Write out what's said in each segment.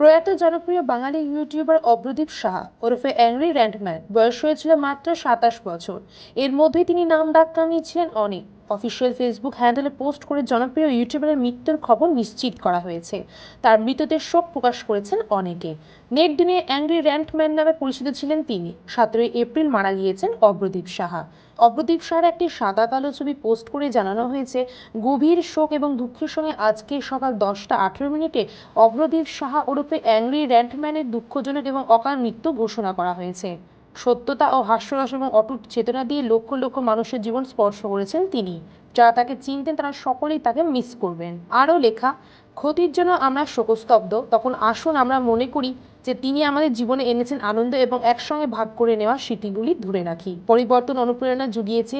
প্রয়াত জনপ্রিয় বাঙালি ইউটিউবার অব্রদীপ শাহ ওরফে অ্যাংরি র্যান্ডম্যান বয়স হয়েছিল মাত্র সাতাশ বছর। এর মধ্যেই তিনি নাম ডাক নিয়েছিলেন অনেক। অফিসিয়াল ফেসবুক হ্যান্ডেলে পোস্ট করে জনপ্রিয় ইউটিউবারের মৃত্যুর খবর নিশ্চিত করা হয়েছে। তার মৃতদের শোক প্রকাশ করেছেন অনেকে। নেট দিনে অ্যাংরি র্যান্টম্যান নামে পরিচিত ছিলেন তিনি। সতেরোই এপ্রিল মারা গিয়েছেন অব্রদীপ সাহা। অব্রদীপ সাহার একটি সাদা কালো ছবি পোস্ট করে জানানো হয়েছে, গভীর শোক এবং দুঃখের সঙ্গে আজকে সকাল দশটা আঠেরো মিনিটে অভ্রদীপ সাহা ওরফে অ্যাংরি র্যান্টম্যানের দুঃখজনক এবং অকাল মৃত্যু ঘোষণা করা হয়েছে। সত্যতা ও হাস্যরস এবং অটুট চেতনা দিয়ে লক্ষ লক্ষ মানুষের জীবন স্পর্শ করেছেন তিনি। যারা তাকে চিনতেন, তারা সকলেই তাকে মিস করবেন। আরও লেখা, ক্ষতির জন্য আমরা শোকস্তব্ধ। তখন আসুন আমরা মনে করি যে তিনি আমাদের জীবনে এনেছেন আনন্দ এবং একসঙ্গে ভাগ করে নেওয়া স্মৃতিগুলি ধরে রাখি। পরিবর্তন অনুপ্রেরণা জুগিয়েছে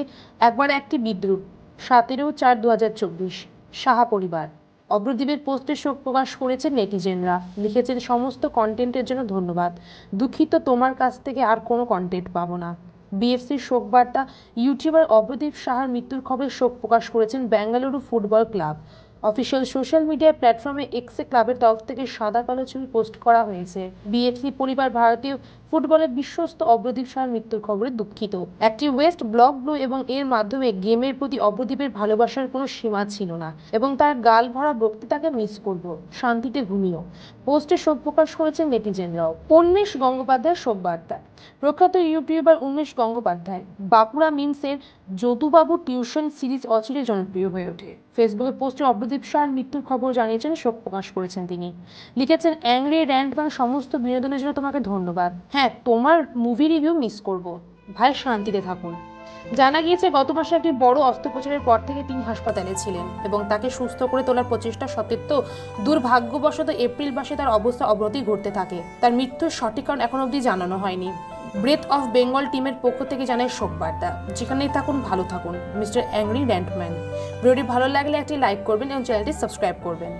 একবার একটি বিদ্রুপ, সতেরো চার দু হাজার চব্বিশ, সাহা পরিবার। অব্রদীপের পোস্টে শোক প্রকাশ করেছেন নেটিজেনরা। লিখেছেন, সমস্ত কন্টেন্টের জন্য ধন্যবাদ। দুঃখিত, তোমার কাছ থেকে আর কোনো কন্টেন্ট পাবো না। বিএফসির শোকবার্তা, ইউটিউবার অভ্রদীপ সাহার মৃত্যুর খবরে শোক প্রকাশ করেছেন Bengaluru football club. Official social media প্ল্যাটফর্মে এক্সে ক্লাবের তরফ থেকে সাদা কালো ছবি পোস্ট করা হয়েছে। বিএফসি পরিবার ভারতীয় ফুটবলের বিশ্বস্ত অব্রদীপ সাহার মৃত্যুর খবরে দুঃখিত। একটি ওয়েস্ট ব্লক ব্লু এবং এর মাধ্যমে গেমের প্রতি অব্রদীপের ভালোবাসার কোনো সীমা ছিল না এবং তার গাল ভরা বক্তৃতাকে মিস করব। শান্তিতে ঘুমিও। পোস্টে শোক প্রকাশ করেছেন নেটিজেনরাও উন্মেষ গঙ্গোপাধ্যায়ের শোক বার্তা প্রখ্যাত ইউটিউবার উন্মেষ গঙ্গোপাধ্যায়। বাঁকুড়া মিমসের যদুবাবু টিউশন সিরিজ অচিরে জনপ্রিয় হয়ে ওঠে। ফেসবুকে পোস্টে অব্রদীপ সাহার মৃত্যুর খবর জানিয়েছেন শোক প্রকাশ করেছেন তিনি। লিখেছেন, অ্যাংরি, র্যান্ড বা সমস্ত বিনোদনের জন্য তোমাকে ধন্যবাদ। হ্যাঁ তোমার মুভি রিভিউ মিস করব। ভাই, শান্তিতে থাকুন। জানা গিয়েছে, গত মাসে একটি বড় অস্ত্রোপচারের পর থেকে তিনি হাসপাতালে ছিলেন এবং তাকে সুস্থ করে তোলার প্রচেষ্টা সত্ত্বেও দুর্ভাগ্যবশত এপ্রিল মাসে তার অবস্থা অবনতি ঘটতে থাকে। তার মৃত্যুর সঠিক কারণ এখন অবধি জানানো হয়নি। ব্রেথ অফ বেঙ্গল টিমের পক্ষ থেকে জানায় শোক বার্তা যেখানেই থাকুন, ভালো থাকুন। মিস্টার অ্যাংরি র্যান্টম্যান ভিডিওটি ভালো লাগলে একটি লাইক করবেন এবং চ্যানেলটি সাবস্ক্রাইব করবেন।